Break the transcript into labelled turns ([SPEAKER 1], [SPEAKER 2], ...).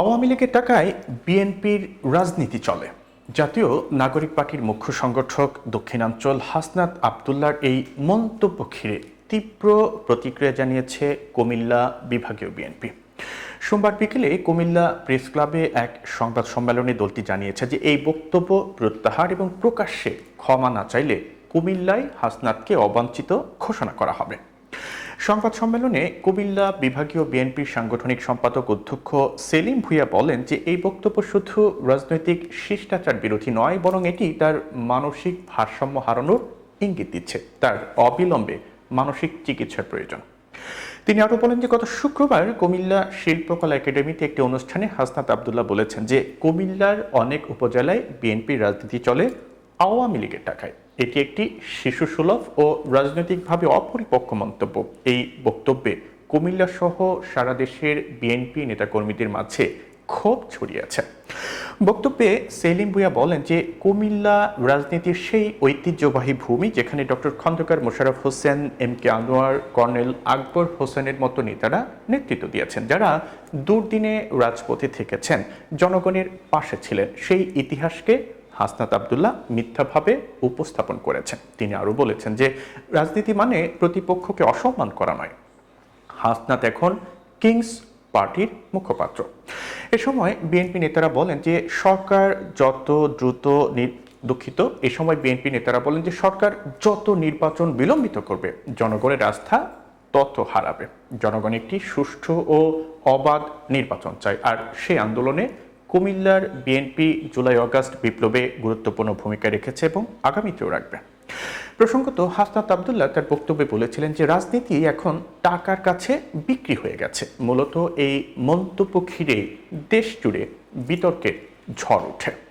[SPEAKER 1] আওয়ামী লীগের টাকায় বিএনপির রাজনীতি চলে। জাতীয় নাগরিক পার্টির মুখ্য সংগঠক দক্ষিণাঞ্চল হাসনাত আবদুল্লার এই মন্তব্য ঘিরে তীব্র প্রতিক্রিয়া জানিয়েছে কুমিল্লা বিভাগীয় বিএনপি। সোমবার বিকেলে কুমিল্লা প্রেস ক্লাবে এক সংবাদ সম্মেলনে দলটি জানিয়েছে যে এই বক্তব্য প্রত্যাহার এবং প্রকাশ্যে ক্ষমা না চাইলে কুমিল্লায় হাসনাতকে অবাঞ্ছিত ঘোষণা করা হবে। সংবাদ সম্মেলনে কুমিল্লা বিভাগীয় বিএনপির সাংগঠনিক সম্পাদক অধ্যক্ষ সেলিম ভুইয়া বলেন যে এই বক্তব্য শুধু রাজনৈতিক শিষ্টাচার বিরোধী নয়, বরং এটি তার মানসিক ভারসাম্য হারানোর ইঙ্গিত দিচ্ছে। তার অবিলম্বে মানসিক চিকিৎসার প্রয়োজন। তিনি আরও বলেন যে গত শুক্রবার কুমিল্লা শিল্পকলা একাডেমিতে একটি অনুষ্ঠানে হাসনাত আবদুল্লাহ বলেছেন যে কুমিল্লার অনেক উপজেলায় বিএনপির রাজনীতি চলে আওয়ামী লীগের টাকায়। এটি একটি শিশুসুলভ ও রাজনৈতিকভাবে অপরিপক্ক মন্তব্য। এই বক্তব্যে কুমিল্লা সহ সারা দেশের বিএনপি নেতাকর্মীদের মাঝে ক্ষোভ ছড়িয়েছে বক্তব্যে সেলিম ভুইয়া বলেন যে, কুমিল্লা রাজনীতির সেই ঐতিহ্যবাহী ভূমি যেখানে doctor Khandaker Mosharraf Hossain, M K Anwar, colonel Akbar হোসেনের মতো নেতারা নেতৃত্ব দিয়েছেন, যারা দুর্দিনে রাজপথে থেকেছেন, জনগণের পাশে ছিলেন। সেই ইতিহাসকে হাসনাত আবদুল্লাহ মিথ্যাভাবে উপস্থাপন করেছেন। তিনি আরও বলেছেন যে, রাজনীতি মানে প্রতিপক্ষকে অসম্মান করা নয়। হাসনাত এখন কিংস পার্টির মুখপাত্র। এ সময় বিএনপি নেতারা বলেন যে, সরকার যত দ্রুত দুঃখিত, এ সময় বিএনপি নেতারা বলেন যে, সরকার যত নির্বাচন বিলম্বিত করবে, জনগণের আস্থা তত হারাবে। জনগণ একটি সুষ্ঠু ও অবাধ নির্বাচন চায়। আর সেই আন্দোলনে কুমিল্লার বিএনপি জুলাই অগাস্ট বিপ্লবে গুরুত্বপূর্ণ ভূমিকা রেখেছে এবং আগামীতেও রাখবে। প্রসঙ্গত হাসনাত আবদুল্লাহ তার বক্তব্যে বলেছিলেন যে, রাজনীতি এখন টাকার কাছে বিক্রি হয়ে গেছে। মূলত এই মন্তব্য ঘিরে দেশ জুড়ে বিতর্কের ঝড় ওঠে।